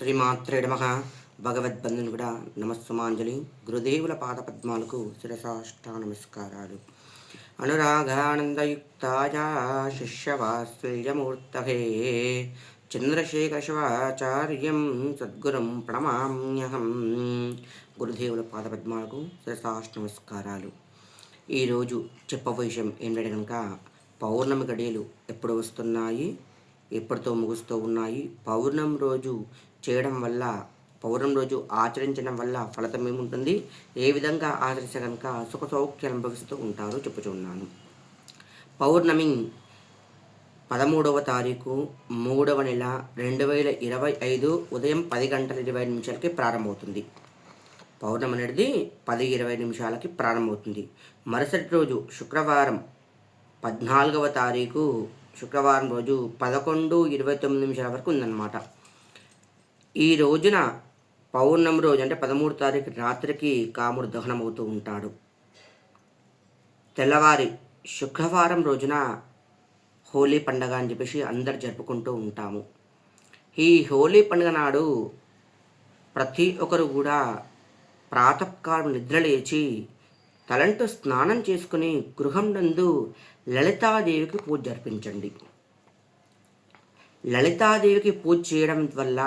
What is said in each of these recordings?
శ్రీమాత్రే నమ. భగవద్బంధుని కూడా నమస్సుమాంజలి. గురుదేవుల పాదపద్మాలకు శిరసాష్టా నమస్కారాలు అనురాగానందయుక్తాయ శిష్యవాత్సల్యమూర్తహే చంద్రశేఖరశివాచార్యం సద్గురం ప్రణమామ్యహం. గురుదేవుల పాదపద్మాలకు శిరసాష్ట నమస్కారాలు ఈరోజు చెప్పబోయే విషయం ఏంటంటే కనుక పౌర్ణమి గడియలు ఎప్పుడు వస్తున్నాయి? ఎప్పటితో ముగుస్తూ ఉన్నాయి. పౌర్ణం రోజు చేయడం వల్ల పౌర్ణం రోజు ఆచరించడం వల్ల ఫలితం ఏముంటుంది? ఏ విధంగా ఆచరిస్తే కనుక సుఖ సౌఖ్యాలు అనుభవిస్తూ ఉంటారో చెప్పుచున్నాను. పౌర్ణమి పదమూడవ తారీఖు మూడవ నెల రెండు వేల ఇరవై ఐదు ఉదయం పది గంటల ఇరవై నిమిషాలకి ప్రారంభమవుతుంది. పౌర్ణమి అనేది పది ఇరవై నిమిషాలకి ప్రారంభమవుతుంది. మరుసటి రోజు శుక్రవారం పద్నాలుగవ తారీఖు శుక్రవారం రోజు పదకొండు ఇరవై తొమ్మిది నిమిషాల వరకు ఉందన్నమాట. ఈ రోజున పౌర్ణమి రోజు అంటే పదమూడు తారీఖు రాత్రికి కాముడు దహనమవుతూ ఉంటాడు. తెల్లవారి శుక్రవారం రోజున హోలీ పండగ అని చెప్పేసి అందరు జరుపుకుంటూ ఉంటాము. ఈ హోలీ పండుగ నాడు ప్రతి ఒక్కరు కూడా ప్రాతకాలం నిద్ర లేచి తలంటూ స్నానం చేసుకుని గృహం నందు లలితాదేవికి పూజ జరిపించండి లలితాదేవికి పూజ చేయడం వల్ల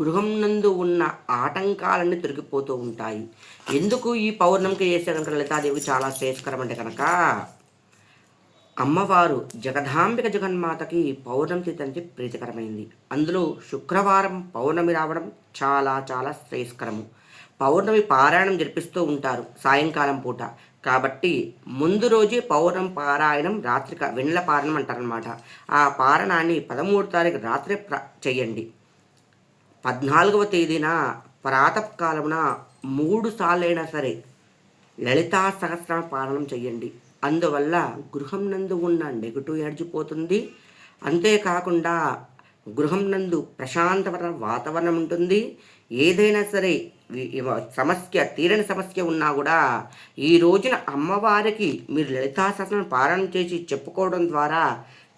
గృహం నందు ఉన్న ఆటంకాలన్నీ తొలగిపోతూ ఉంటాయి. ఎందుకు ఈ పౌర్ణమికి చేసే కనుక లలితాదేవి చాలా శ్రేయస్కరం అంటే కనుక. అమ్మవారు జగదాంబిక జగన్మాతకి పౌర్ణమి తిథి అంటే ప్రీతికరమైంది. అందులో శుక్రవారం పౌర్ణమి రావడం చాలా చాలా శ్రేయస్కరము. పౌర్ణమి పారాయణం జరిపిస్తూ ఉంటారు సాయంకాలం పూట. కాబట్టి ముందు రోజే పౌర్ణం పారాయణం రాత్రి వెన్నెల పారణం అంటారనమాట ఆ పారణాన్ని పదమూడు తారీఖు రాత్రి ప్ర చెయ్యండి పద్నాలుగవ తేదీన ప్రాతకాలమున మూడు సార్లైనా సరే లలితా సహస్ర పాలనం చెయ్యండి అందువల్ల గృహం నందు ఉన్న నెగటివ్ ఎనర్జీ అంతేకాకుండా గృహం నందు ప్రశాంతమైన వాతావరణం ఉంటుంది. ఏదైనా సరే సమస్య తీరని సమస్య ఉన్నా కూడా ఈ రోజున అమ్మవారికి మీరు లలితాశాసనం సహస్రం చేసి చెప్పుకోవడం ద్వారా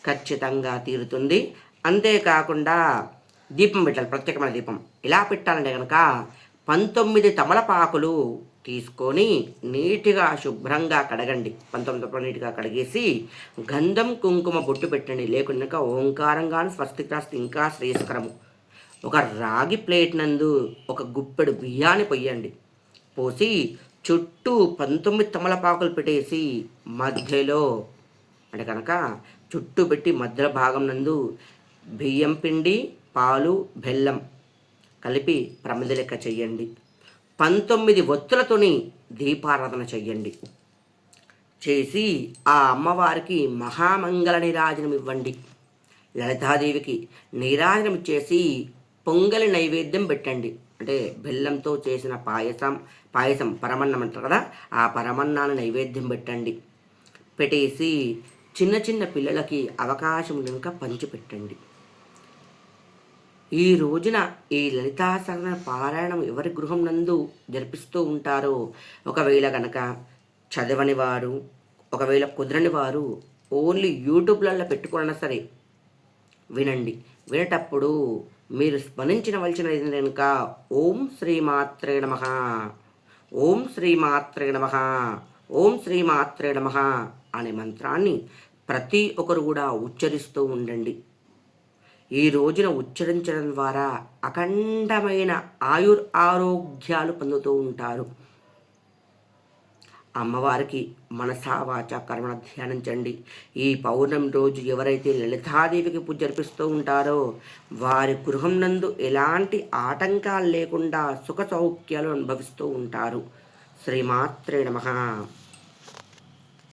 ఖచ్చితంగా తీరుతుంది. అంతేకాకుండా దీపం పెట్టాలి ప్రత్యేకమైన దీపం. ఎలా పెట్టాలంటే కనుక పంతొమ్మిది తమలపాకులు తీసుకొని నీట్గా శుభ్రంగా కడగండి. పంతొమ్మిది నీట్గా కడిగేసి గంధం కుంకుమ బొట్టు పెట్టండి. లేకుండా ఓంకారంగాను స్వస్తికాస్తి ఇంకా శ్రేయస్కరము. ఒక రాగి ప్లేట్ నందు ఒక గుప్పెడు బియ్యాన్ని పొయ్యండి. పోసి చుట్టూ పంతొమ్మిది తమలపాకులు పెట్టేసి మధ్యలో అంటే కనుక చుట్టూ పెట్టి మధ్య భాగం నందు బియ్యం పిండి పాలు బెల్లం కలిపి ప్రమిద లెక్క చెయ్యండి పంతొమ్మిది ఒత్తులతోని దీపారాధన చెయ్యండి. చేసి ఆ అమ్మవారికి మహామంగళ నిరాజనం ఇవ్వండి లలితాదేవికి నీరాజనం ఇచ్చేసి పొంగలి నైవేద్యం పెట్టండి. అంటే బెల్లంతో చేసిన పాయసం పాయసం పరమన్నం అంటారు కదా ఆ పరమన్నాన్ని నైవేద్యం పెట్టండి. పెట్టేసి చిన్న చిన్న పిల్లలకి అవకాశం కనుక పంచిపెట్టండి. ఈ రోజున ఈ లలితా పారాయణం ఎవరి గృహం నందు జరిపిస్తూ ఉంటారో? ఒకవేళ కనుక చదవని వారు ఒకవేళ కుదరని వారు ఓన్లీ యూట్యూబ్లలో పెట్టుకున్నా సరే వినండి. వినేటప్పుడు మీరు స్మరించవలసిన కనుక ఓం శ్రీమాత్రే నమ. ఓం శ్రీమాత్రే నమ. ఓం శ్రీమాత్రే నమ అనే మంత్రాన్ని ప్రతి ఒక్కరు కూడా ఉచ్చరిస్తూ ఉండండి. ఈ రోజున ఉచ్చరించడం ద్వారా అఖండమైన ఆయుర్ ఆరోగ్యాలు పొందుతూ ఉంటారు. అమ్మవారికి మనసావాచ కర్మణ ధ్యానించండి. ఈ పౌర్ణమి రోజు ఎవరైతే లలితాదేవికి పూజ జరిపిస్తూ ఉంటారో వారి గృహం నందు ఎలాంటి ఆటంకాలు లేకుండా సుఖ సౌఖ్యాలు అనుభవిస్తూ ఉంటారు. శ్రీమాత్రే నమ.